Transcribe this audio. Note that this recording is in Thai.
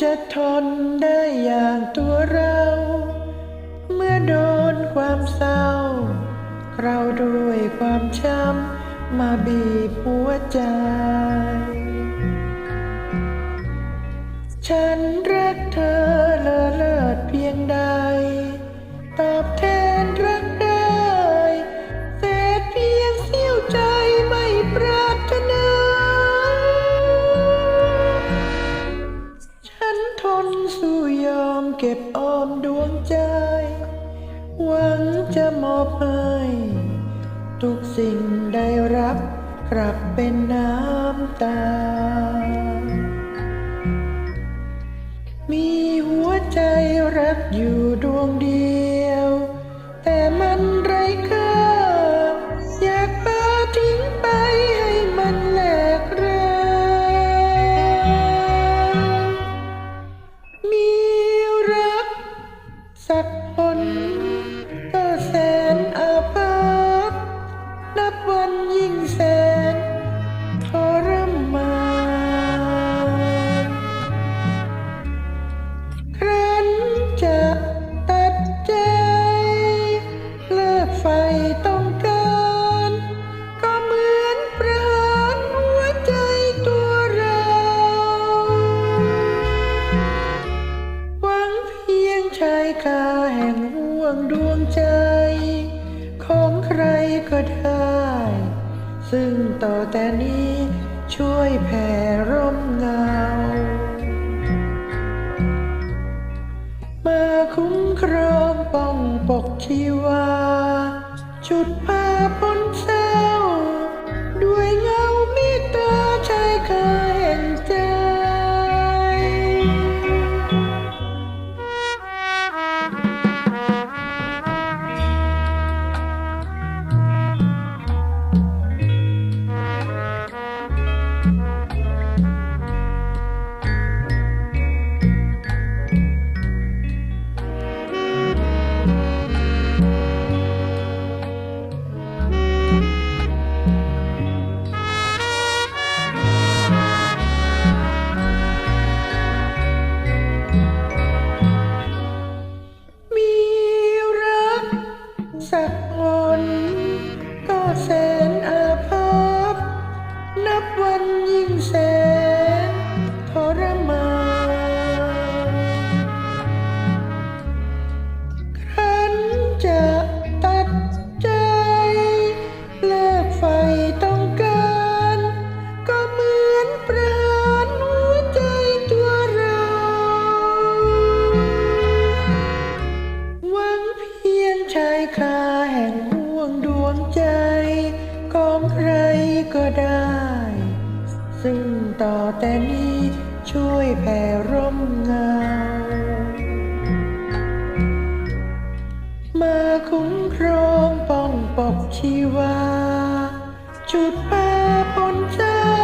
จะทนได้อย่างตัวเรา เมื่อโดนความเศร้า เราด้วยความช้ำมาบีบหัวใจ อบให้ ทุกสิ่งได้รับกลับเป็นน้ำตา มีหัวใจรักอยู่ดวงเดียว คาแห่งห่วงดวงใจ ของใครก็ได้ ซึ่งต่อแต่นี้ช่วยแผ่ร่มเงา มาคุ้มครองป้องปกชีวาชุดผ้าพ้นเศ สักคนก็แสนอาภัพนับวันยิ่งแสน ชายคาแห่งห่วงดวงใจ ของใครก็ได้ ซึ่งต่อแต่นี้ช่วยแผ่ร่มเงา มาคุ้มครองป้องปกชีวา จุดป่าปนเศร้า